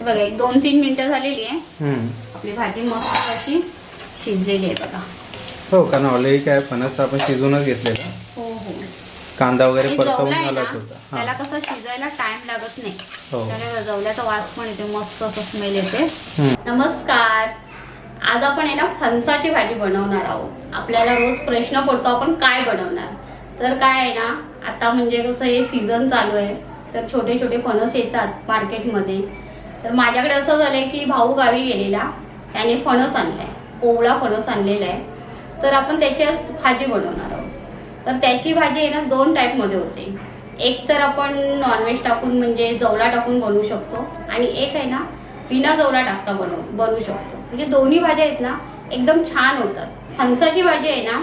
बघा एक दोन तीन मिनिटं झालेली आहे. आपली भाजी मस्त अशी शिजलेली आहे बघा. हो कारण ऑलरेडी काय फणस आपण शिजूनच घेतलेला. हो हो. कांदा वगैरे परतवून होता. त्याला कसं शिजायला टाइम लागत नाही. हो. त्याला जवल्याचा वास पण येते मस्त असं स्मेल येते. नमस्कार. आज आपण आहे ना फणसाची भाजी बनवणार आहोत. आपल्याला रोज प्रश्न पडतो आपण काय बनवणार? तर काय आहे ना आता म्हणजे कसं हे सीझन चालू आहे. तर छोटे छोटे फणस येतात मार्केटमध्ये तर माझ्याकडे असं झालंय की भाऊ गावी गेलेला. त्याने फणस आणला आहे कोवळा फणस आणलेला आहे. तर आपण त्याच्याच भाजी बनवणार आहोत. तर त्याची भाजी आहे ना दोन टाईपमध्ये होते. एक तर आपण नॉनव्हेज टाकून म्हणजे जवला टाकून बनवू शकतो. आणि एक आहे ना बिना जवला टाकता बनवू बनवू शकतो. म्हणजे दोन्ही भाज्या आहेत ना एकदम छान होतात. फणसाची भाजी आहे ना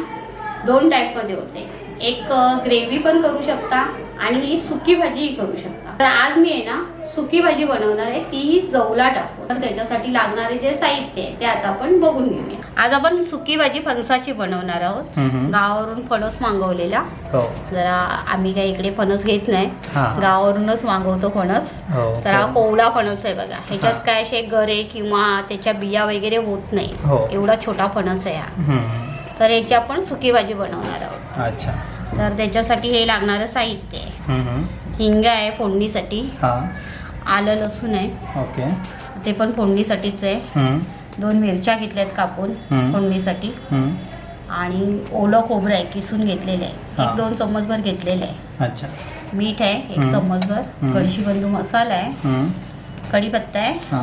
दोन टाईपमध्ये होते. एक ग्रेव्ही पण करू शकता आणि ही सुकी भाजीही करू शकता. तर आज मी आहे ना सुकी भाजी बनवणार आहे तीही जवला टाकू तर त्याच्यासाठी लागणारे जे साहित्य आहे ते आता आपण बघून घेऊया आज आपण सुकी भाजी फणसाची बनवणार आहोत. गावावरून फणस मागवलेला हो जरा आम्ही काही इकडे फणस घेत नाही. गावावरूनच मागवतो फणस हो तर हा हो. कोवळा फणस आहे बघा ह्याच्यात. काय असे गरे किंवा त्याच्या बिया वगैरे होत नाही हो. एवढा छोटा फणस आहे हा. तर याची आपण सुकी भाजी बनवणार आहोत अच्छा तर त्याच्यासाठी हे लागणारं साहित्य आहे. हिंग आहे फोडणीसाठी आलं लसूण आहे ओके ते पण फोडणीसाठीच आहे. दोन मिरच्या घेतल्यात कापून. फोडणीसाठी. आणि ओलं खोबरं आहे किसून घेतलेलं आहे. एक दोन चम्मचभर घेतलेलं आहे अच्छा मीठ आहे एक. चम्मचभर. कळशीबंधू मसाला आहे. कढीपत्ता आहे हा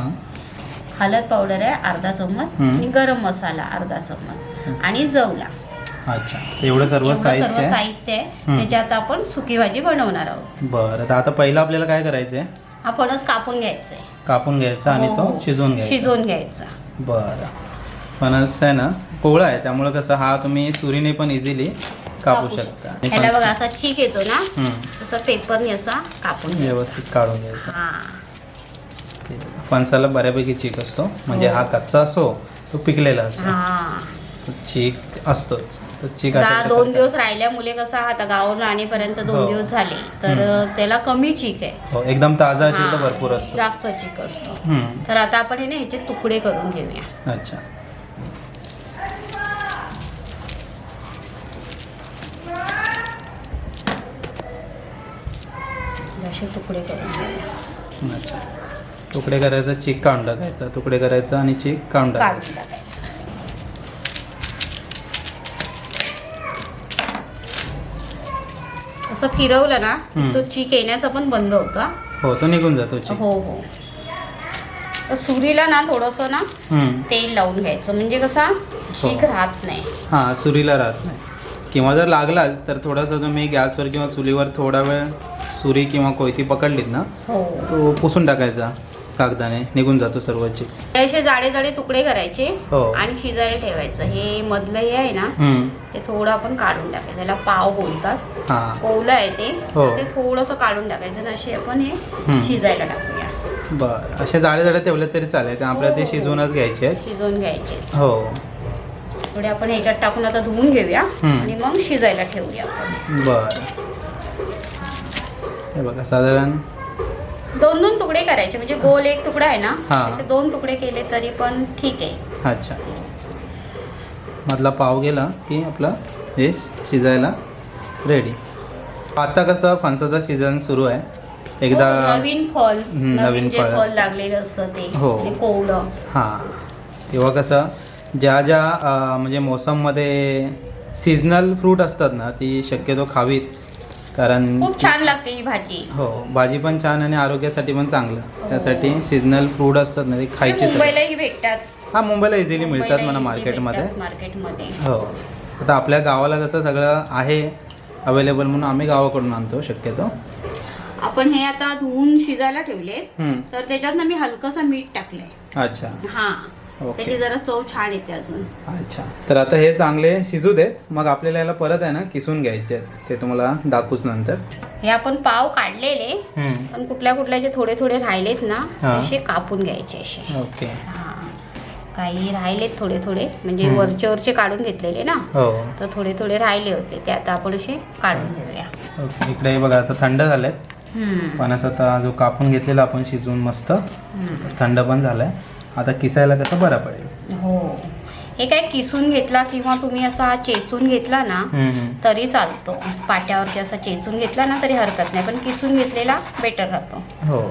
हळद पावडर आहे अर्धा चम्मच. आणि गरम मसाला अर्धा चम्मच आणि जवला अच्छा. एवढं सर्व एवढं साहित्य सर्व आहे? साहित्य आहे. त्याच्यात आपण सुकी भाजी बनवणार आहोत. बरं तर आता पहिलं आपल्याला काय करायचंय? हा फणस कापून घ्यायचा आहे कापून घ्यायचा आणि हो, तो हो. शिजवून घ्यायचा. शिजवून घ्यायचा. बरं. फणस आहे ना कोवळा आहे. त्यामुळे कसं हा तुम्ही सुरीने पण इझिली कापू शकता. आणि ह्याला फणस- बघा असा चीक येतो ना. तसं पेपरने असा कापून घ्यायचा. व्यवस्थित काढून घ्यायचा. हा. ते बघा. फणसाला बऱ्यापैकी चीक असतो. म्हणजे हो. हा कच्चा असो तो पिकलेला असतो. हा. तो चीक असतोच. अशा दोन दिवस राहिल्यामुळे कसं आता गावावरून आणेपर्यंत दोन हो. दिवस झाले. तर त्याला कमी चीक आहे. हो एकदम ताजा भरपूर असतो. जास्त चीक असतो. तर आता आपण हे ना ह्याचे तुकडे करून घेऊया. अच्छा. असे तुकडे करून घेऊया. अच्छा. तुकडे करायचा चीक काढून टाकायचा तुकडे करायचा आणि चीक काढून टाकायचा काढून टाकायचं असं फिरवलं ना की. तो चीक येण्याचा पण बंद होतो हा. तो निघून जातो चीक हो हो तर सुरीला ना थोडंसं ना. तेल लावून घ्यायचं म्हणजे कसा चीक हो. राहत नाही हां सुरीला राहत नाही किंवा जर लागलाच तर थोडासा तुम्ही गॅसवर किंवा चुलीवर थोडा वेळ सुरी किंवा कोयती पकडलीत ना हो तो पुसून टाकायचा कागदाने निघून जातो सर्व चीक हे असे जाडे जाडे तुकडे करायचे हो. आणि शिजायला ठेवायचं. हे मधलं हे आहे ना हम्म. ते थोडं आपण काढून टाकायचं. त्याला पाव बोलतात. हां. कोवलं आहे ते. हो. ते थोडंसं काढून टाकायचं आणि असे आपण हे. शिजायला टाकूया. बरं. असे जाडे जाडे ठेवले तरी चालेल कारण आपल्याला ते हो, हो. शिजवूनच घ्यायचे आहेत. शिजवून घ्यायचे हो. थोडे आपण ह्याच्यात टाकून आता धुवून घेऊया हम्म. आणि मग शिजायला ठेवूया आपण. बरं. हे बघा साधारण दोन दोन तुकडे करायचे म्हणजे गोल एक तुकडा आहे ना हा. त्याचे दोन तुकडे केले तरी पण ठीक आहे. अच्छा. मधला पाव गेला की आपला हे शिजायला रेडी आता कसं फणसाचा सीझन सुरू आहे. एकदा हो, नवीन फळ हम्म, नवीन नवीन जे फळ फळ असतं. लागलेलं असतं ते हो. आणि कोवळं. हां. तेव्हा कसं ज्या ज्या अं, म्हणजे मोसममध्ये सीझनल फ्रूट असतात ना ती शक्यतो खावीत. कारण खूप छान लागते ही भाजी. हो भाजी पण छान आणि आरोग्यासाठी पण चांगलं. त्यासाठी सीझनल फ्रूट असतात ना ते खायचे मुंबईलाही भेटतात. हां मुंबईला इझिली मिळतात मला मार्केटमध्ये मार्केटमध्ये हो. आता आपल्या गावाला कसं सगळं आहे अवेलेबल म्हणून आम्ही गावाकडून आणतो शक्यतो. आपण हे आता धुवून शिजायला हम्म. तर त्याच्यात ना मी हलकसा मीठ टाकलंय. अच्छा. हा. त्याची जरा चव छान येते अजून. अच्छा. तर आता हे चांगले शिजू देत मग आपल्याला याला परत आहे ना किसून घ्यायचे. ते तुम्हाला दाखवूच नंतर. हे आपण पाव काढलेले. पण कुठल्या कुठल्याचे थोडे थोडे राहिलेत ना. असे कापून घ्यायचे असे. ओके. हा. काही राहिलेत थोडे थोडे म्हणजे. वरचे वरचे काढून घेतलेले ना. हो. तर थोडे थोडे राहिले होते. ते आता आपण असे काढून घेऊया. ओके. इकडे हे बघा आता थंड झालेत. हम्म. फणस आता जो कापून घेतलेला आपण शिजवून मस्त. थंड पण झालाय. आता किसायला कसं बरा पडेल? हो. हे काय किसून घेतला किंवा तुम्ही असा चेचून घेतला ना. तरी चालतो. पाट्यावरती असा चेचून घेतला ना तरी हरकत नाही. पण किसून घेतलेला बेटर राहतो. हो.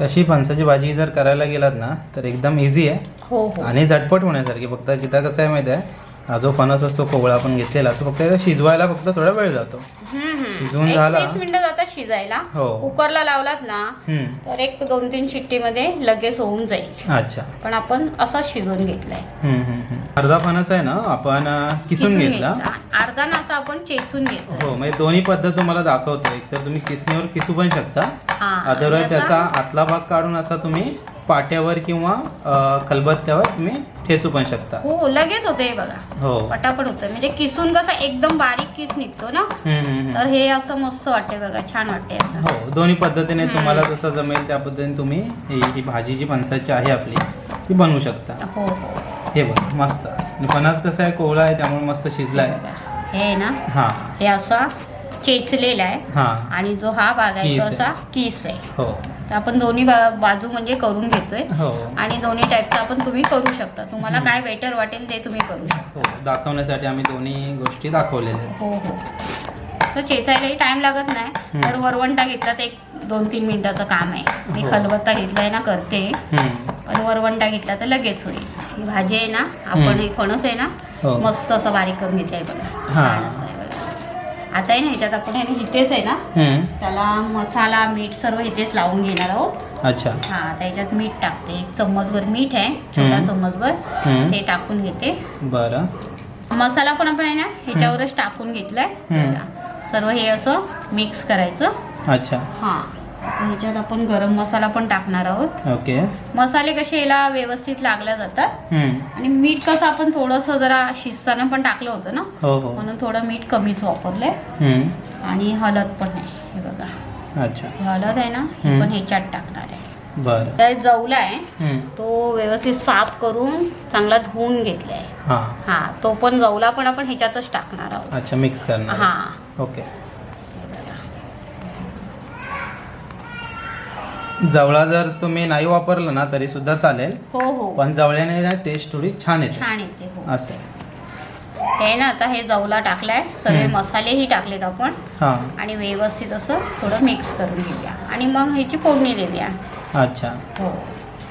तशी फणसाची भाजी जर करायला गेलात ना तर एकदम इझी आहे. हो हो. आणि झटपट होण्यासारखी. फक्त तिथं कसं आहे माहिती आहे हा जो फणस असतो कोवळा आपण घेतलेला तो फक्त शिजवायला फक्त थोडा वेळ जातो. शिजवून झाला? वीस मिनिटं जातात शिजायला हो. कुकरला लावलात ना हम्म. तर एक दोन तीन शिट्टीमध्ये लगेच होऊन जाईल अच्छा पण आपण असाच शिजवून घेतलाय हम्म, हम्म, हम्म. अर्धा फणस आहे ना आपण अं, किसून घेतला अर्धा ना असं आपण चेचून घेतो हो म्हणजे दोन्ही पद्धत तुम्हाला दाखवतो एक तर तुम्ही किसणीवर किसू पण शकता हा अदरवाईज आणि त्याचा आतला भाग काढून असा तुम्ही पाट्यावर किंवा अं, खलबत्त्यावर तुम्ही ठेचू पण शकता. हो लगेच होतं हे बघा. हो. पटापट होतं. म्हणजे किसून कसं एकदम बारीक किस निघतो ना? हम्म, हम्म, हम्म. तर हे असं मस्त वाटते बघा. छान वाटते असं. हो दोन्ही पद्धतीने. तुम्हाला जसं जमेल त्या पद्धतीने तुम्ही ही भाजी जी फणसाची आहे आपली ती बनवू शकता. हो हो. हे बघ मस्त. आणि फणस कसं आहे कोवळा आहे त्यामुळे मस्त शिजला आहे. बघा. हे आहे ना? हां. हे असा चेचलेला आहे. हां. आणि जो हा भाग आहे तो कीस आहे. असा कीस आहे. हो. तर आपण दोन्ही बाजू म्हणजे करून घेतोय हो आणि दोन्ही टाईपचं आपण तुम्ही करू शकता तुम्हाला काय बेटर वाटेल ते तुम्ही करू शकता हो दाखवण्यासाठी आम्ही दोन्ही गोष्टी दाखवलेल्या हो हो तर चेचायलाही टाइम लागत नाही. तर वरवंटा घेतला तर एक दोन तीन मिनिटाचं काम आहे मी हो. खलबत्ता घेतलाय ना करते. पण वरवंटा घेतला तर लगेच होईल ही भाजी आहे ना आपण. हे फणस आहे ना. मस्त असं बारीक करून घेतलंय बघा. छान असं आहे आता आहे ना ह्याच्यात आपण आहे ना इथेच आहे ना. हम्म. त्याला मसाला मीठ सर्व इथेच लावून घेणार आहोत. अच्छा. हा आता ह्याच्यात मीठ टाकते. एक चम्मचभर मीठ आहे छोटा हम्म. चम्मचभर. हम्म. ते टाकून घेते. बरं. मसाला पण आपण आहे ना ह्याच्यावरच टाकून घेतलाय. हम्म. सर्व हे असं मिक्स करायचं. अच्छा. हा. आता ह्याच्यात आपण गरम मसाला पण टाकणार आहोत. ओके. मसाले कसे याला व्यवस्थित लागल्या जातात. हम्म. आणि मीठ कसं आपण थोडंसं जरा शिजताना पण टाकलं होतं ना? हो हो. म्हणून थोडं मीठ कमीच वापरलंय हम्म. आणि हळद पण आहे. हे बघा. अच्छा. हळद आहे ना? ही हम्म. पण ह्याच्यात टाकणार आहे. बरं. त्या जवला आहे हम्म. तो व्यवस्थित साफ करून चांगला धुवून घेतलाय. हां. हा तो पण जवला पण आपण ह्याच्यातच टाकणार आहोत. अच्छा मिक्स करणार. हा. ओके. जवळा जर तुम्ही नाही वापरलं ना तरी सुद्धा चालेल. हो हो. पण जवळ्याने ना टेस्ट थोडी छान येते. छान येते हो. असं. हे ना आता हे जवला टाकलाय. सगळे हम्म. मसालेही टाकलेत आपण. हां. आणि व्यवस्थित असं थोडं मिक्स करून घेऊया. आणि मग ह्याची फोडणी देऊया. अच्छा. हो.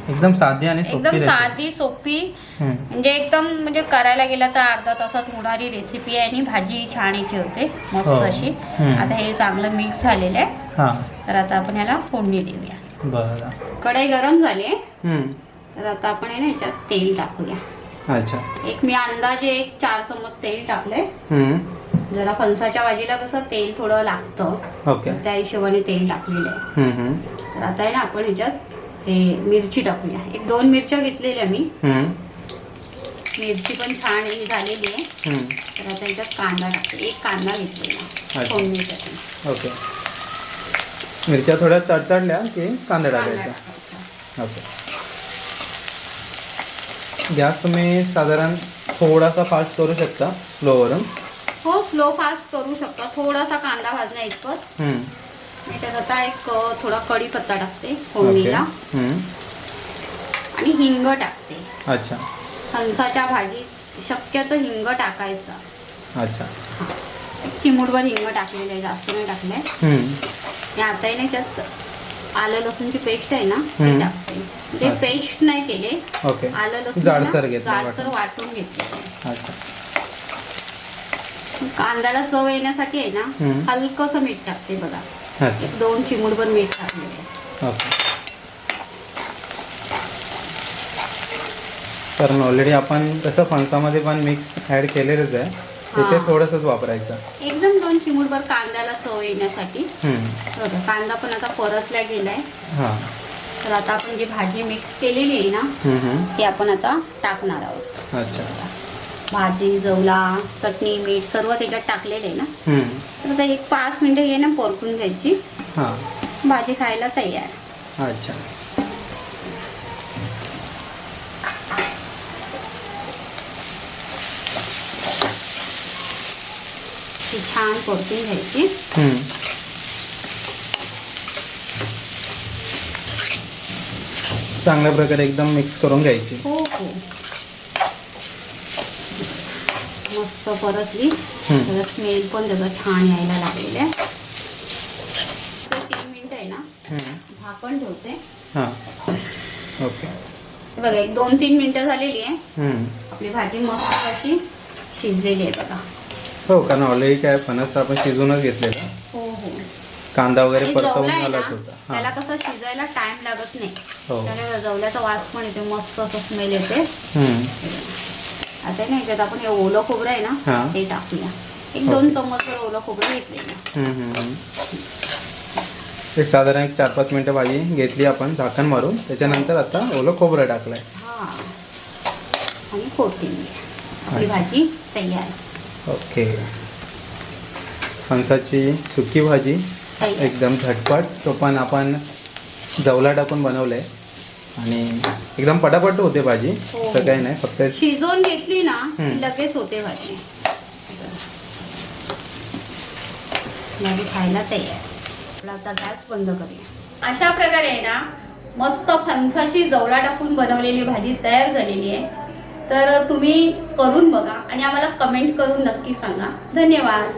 एकदम साधी आणि सोपी एकदम रेसिपी साधी सोपी. हम्म. म्हणजे एकदम म्हणजे करायला गेला तर अर्धा तासात होणारी रेसिपी आहे आणि भाजी छान याची होते. मस्त हो. अशी. हम्म. आता हे चांगलं मिक्स झालेलं आहे. हां. तर आता आपण याला फोडणी देऊया. बरं. कढई गरम झाली आहे. हम्म. तर आता आपण आहे ना याच्यात तेल टाकूया. अच्छा. एक मी अंदाजे एक चार चमच तेल टाकलंय. हम्म. जरा फणसाच्या भाजीला कसं तेल थोडं लागतं. ओके. त्या हिशोबाने तेल टाकलेलं आहे. हम्म, हम्म. तर आता आहे ना आपण ह्याच्यात हे मिरची टाकूया. एक दोन मिरच्या घेतलेल्या मी. हम्म. मिरची पण छान ही झालेली आहे. हम्म. तर आता ह्याच्यात कांदा टाकते एक कांदा घेतलेला अच्छा. फोडणीसाठी. ओके. मिरच्या थोड्या तडतडल्या की कांदा टाकायचा. ओके. गॅस तुम्ही साधारण थोडासा फास्ट करू शकता स्लोवरून. हो स्लो फास्ट करू शकता. थोडासा कांदा भाजण्या इतपत. आणि त्यात आता एक थोडा कढीपत्ता टाकते फोडणीला. आणि हिंग टाकते. अच्छा. फणसाच्या भाजीत शक्यतो हिंग टाकायचा. अच्छा. चिमूटभर हिंग टाकलेलं जास्त नाही. आणि आता आहे ना त्यात आलं लसूणची पेस्ट आहे ना ते. टाकते. ते अच्छा. पेस्ट नाही केले. ओके. आलं लसूण जाडसर वाटून. घेतलं कांद्याला चव येण्यासाठी आहे ना. हलकस मीठ टाकते बघा. एक दोन चिमूटभर मीठ टाकलेलं आहे. ओके. कारण ऑलरेडी आपण कसं फणसामध्ये पण मिक्स ॲड केलेलंच आहे. तिथे. थोडंसंच वापरायचं. दोन चिमूटभर कांद्याला चव येण्यासाठी. बघा कांदा पण आता परतला गेलाय. हां. तर आता आपण जी भाजी मिक्स केलेली आहे ना. ती आपण आता टाकणार आहोत. अच्छा. भाजी जवला चटणी मीठ सर्व त्याच्यात टाकलेलं आहे ना. तर आता एक पाच मिनिटं ये ना परतून घ्यायची. हां. भाजी खायला तयार. अच्छा. ती छान परतून घ्यायची. चांगल्या प्रकारे एकदम मिक्स करून घ्यायची. हो हो. मस्त परतली. त्याचा स्मेल पण त्याचा छान यायला लागलेला आहे. तीन मिनिटं आहे ना. झाकण ठेवते. ओके. बघा एक दोन तीन मिनिटं झालेली आहे. आपली भाजी मस्त अशी शिजलेली आहे बघा. हो कारण ऑलरेडी काय फणस तर आपण शिजवूनच घेतलेला. हो हो. कांदा वगैरे परतवून ना, होता त्याला हां कसं शिजायला टाइम लागत नाही. हो. त्याला वास पण येते मस्त असं स्मेल येते. हम्म. आता नाही त्यात आपण हे ओलं खोबरं आहे हा. ना ते टाकूया. एक. दोन चम्मच ओलं खोबरं घेतलेलं हम्म, हम्म, हम्म. एक साधारण एक चार पाच मिनटं भाजी घेतली आपण झाकण मारून. त्याच्यानंतर आता ओलं खोबरं टाकलंय. हा. आणि कोथिंबीर. आपली भाजी तयार. ओके. फणसाची सुकी भाजी एकदम झटपट. तो पण आपण जवला टाकून बनवलंय आणि एकदम पटापट होते भाजी. हो. असं काही नाही फक्त शिजवून घेतली ना. लगेच होते भाजी. खायला तयार. आता गॅस बंद करूया. अशा प्रकारे आहे ना मस्त फणसाची जवळा टाकून बनवलेली भाजी तयार झालेली आहे. तर तुम्ही करून बघा आणि आम्हाला कमेंट करून नक्की सांगा. धन्यवाद.